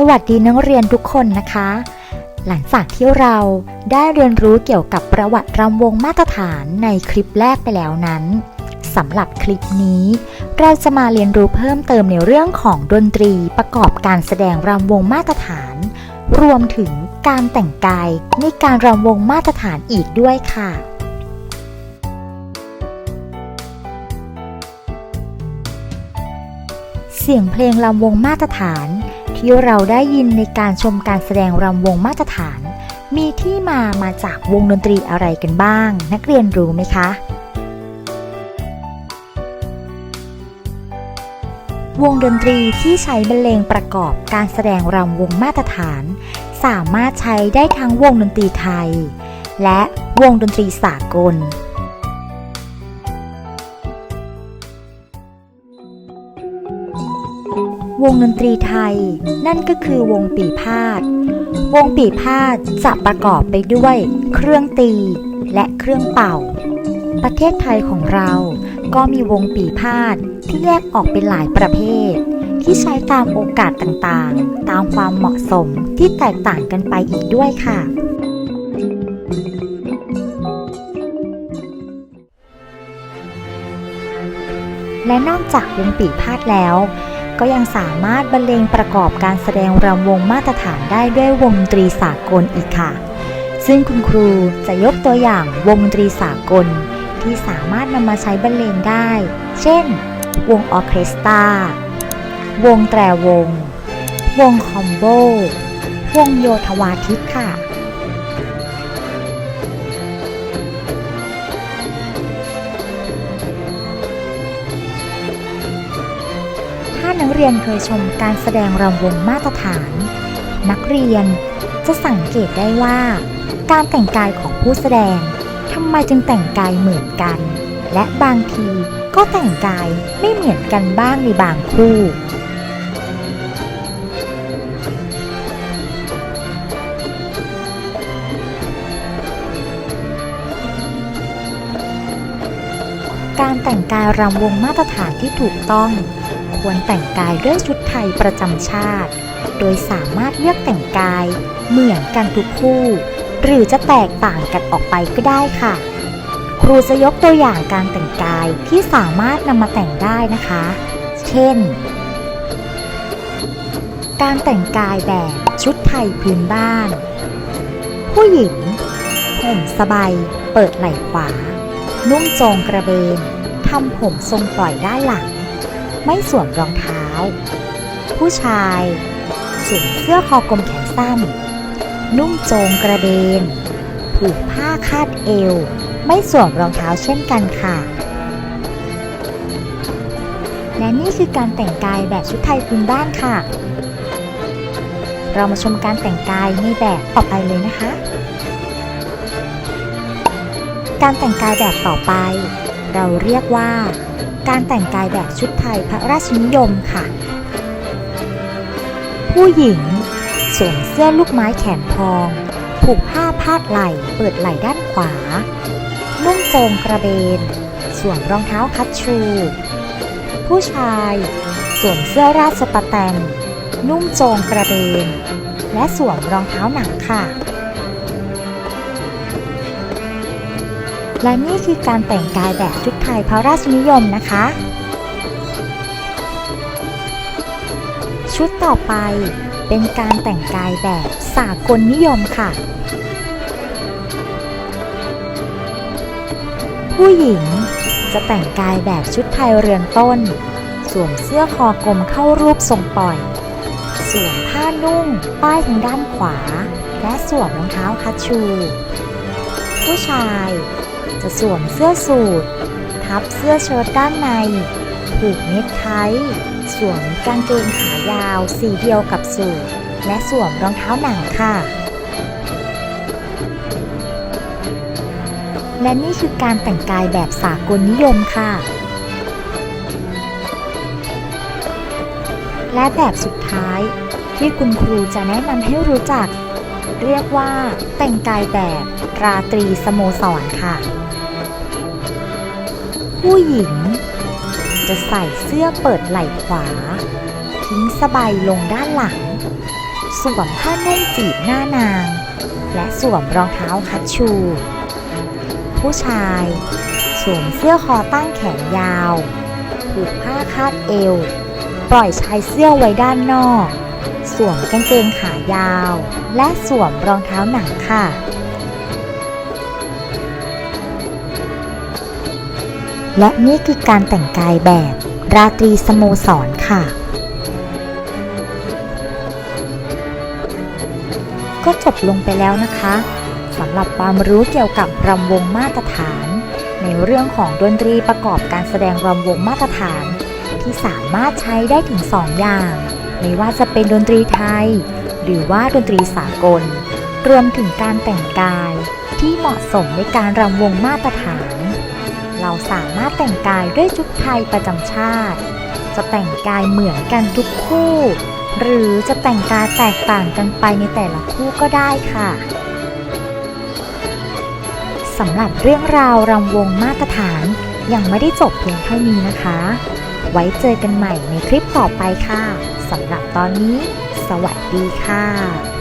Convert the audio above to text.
สวัสดีนักเรียนทุกคนนะคะ หลังจากที่เราได้เรียนรู้เกี่ยวกับประวัติรำวงมาตรฐานในคลิปแรกไปแล้วนั้นสำหรับคลิปนี้ เราจะมาเรียนรู้เพิ่มเติมในเรื่องของดนตรีประกอบการแสดงรำวงมาตรฐาน รวมถึงการแต่งกายในการรำวงมาตรฐานอีกด้วยค่ะเสียงเพลงรำวงมาตรฐาน ที่เราได้ยินในการชมการแสดงรำวงมาตรฐาน มีที่มามาจากวงดนตรีอะไรกันบ้าง นักเรียนรู้ไหมคะ วงดนตรีที่ใช้บรรเลงประกอบการแสดงรำวงมาตรฐาน สามารถใช้ได้ทั้งวงดนตรีไทย และวงดนตรีสากล วงดนตรีไทย นั่นก็คือวงปีพาด วงปีพาดจะประกอบไปด้วย เครื่องตีและเครื่องเป่า ประเทศไทยของเราก็มีวงปีพาดที่แยกออกเป็นหลายประเภท ที่ใช้ตามโอกาสต่างๆ ตามความเหมาะสมที่แตกต่างกันไปอีกด้วยค่ะและนอกจากวงปีพาดแล้ว ก็ยังสามารถบรรเลงประกอบการแสดงรำวงมาตรฐานได้ด้วยวงดนตรีสากลอีกค่ะ ซึ่งคุณครูจะยกตัวอย่างวงดนตรีสากล ที่สามารถนำมาใช้บรรเลงได้ เช่น วงออเคสตราวงแตรวง วงคอมโบ วงโยธวาทิตค่ะานักเรียนเคยชมการแสดงรำวงมาตรฐาน นักเรียนจะสังเกตได้ว่า การแต่งกายของผู้แสดงทำไมจึงแต่งกายเหมือนกัน และบางทีก็แต่งกายไม่เหมือนกันบ้างในบางคู่ การแต่งกายรำวงมาตรฐานที่ถูกต้อง ควรแต่งกายด้วยชุดไทยประจำชาติ โดยสามารถเลือกแต่งกาย เหมือนกันทุกคู่ หรือจะแตกต่างกันออกไปก็ได้ค่ะ ครูจะยกตัวอย่างการแต่งกายที่สามารถนำมาแต่งได้นะคะ เช่น การแต่งกายแบบชุดไทยพื้นบ้าน ผู้หญิง ห่มสบายเปิดไหล่ขวา นุ่งโจงกระเบนทำผมทรงปล่อยด้านหลัง ไม่สวมรองเท้า ผู้ชายสวมเสื้อคอกลมแขนสั้น นุ่งโจงกระเบนผูกผ้าคาดเอว ไม่สวมรองเท้าเช่นกันค่ะ และนี่คือการแต่งกายแบบชุดไทยพื้นบ้านค่ะ เรามาชมการแต่งกายในแบบต่อไปเลยนะคะ การแต่งกายแบบต่อไป เราเรียกว่า การแต่งกายแบบชุดไทยพระราชนิยมค่ะ ผู้หญิงสวมเสื้อลูกไม้แขนพอง ผูกผ้าพาดไหล่เปิดไหล่ด้านขวา นุ่งโจงกระเบน สวมรองเท้าคัชชู ผู้ชายสวมเสื้อราชประแตน นุ่งโจงกระเบน และสวมรองเท้าหนังค่ะ และนี่คือการแต่งกายแบบชุดไทยพระราชนิยมนะคะ ชุดต่อไปเป็นการแต่งกายแบบสากลนิยมค่ะ ผู้หญิงจะแต่งกายแบบชุดไทยเรือนต้น สวมเสื้อคอกลมเข้ารูปทรงปล่อย สวมผ้านุ่ง ป้ายทางด้านขวา และสวมรองเท้าคัชชู ผู้ชาย จะสวมเสื้อสูททับเสื้อเชิ้ตด้านใน ผูกเนคไท สวมกางเกงขายาวสีเดียวกับสูทและสวมรองเท้าหนังค่ะ และนี่คือการแต่งกายแบบสากลนิยมค่ะ และแบบสุดท้ายที่คุณครูจะแนะนำให้รู้จัก เรียกว่าแต่งกายแบบราตรีสโมสรค่ะ ผู้หญิง จะใส่เสื้อเปิดไหล่ขวา ทิ้งสบายลงด้านหลัง สวมผ้านุ่งจีบหน้านาง และสวมรองเท้าคัชชู ผู้ชายสวมเสื้อคอตั้งแขนยาวผูกผ้าคาดเอว ปล่อยชายเสื้อไว้ด้านนอก สวมกางเกงขายาว และสวมรองเท้าหนังค่ะ และนี่คือการแต่งกายแบบราตรีสโมสรค่ะ ก็จบลงไปแล้วนะคะสำหรับความรู้เกี่ยวกับรำวงมาตรฐาน ในเรื่องของดนตรีประกอบการแสดงรำวงมาตรฐาน ที่สามารถใช้ได้ถึง 2 อย่าง ไม่ว่าจะเป็นดนตรีไทย หรือว่าดนตรีสากล รวมถึงการแต่งกายที่เหมาะสมในการรำวงมาตรฐาน เราสามารถแต่งกายด้วยชุดไทยประจำชาติ จะแต่งกายเหมือนกันทุกคู่ หรือจะแต่งกายแตกต่างกันไปในแต่ละคู่ก็ได้ค่ะสำหรับเรื่องราวรำวงมาตรฐานยังไม่ได้จบเพียงเท่านี้นะคะ ไว้เจอกันใหม่ในคลิปต่อไปค่ะสำหรับตอนนี้ สวัสดีค่ะ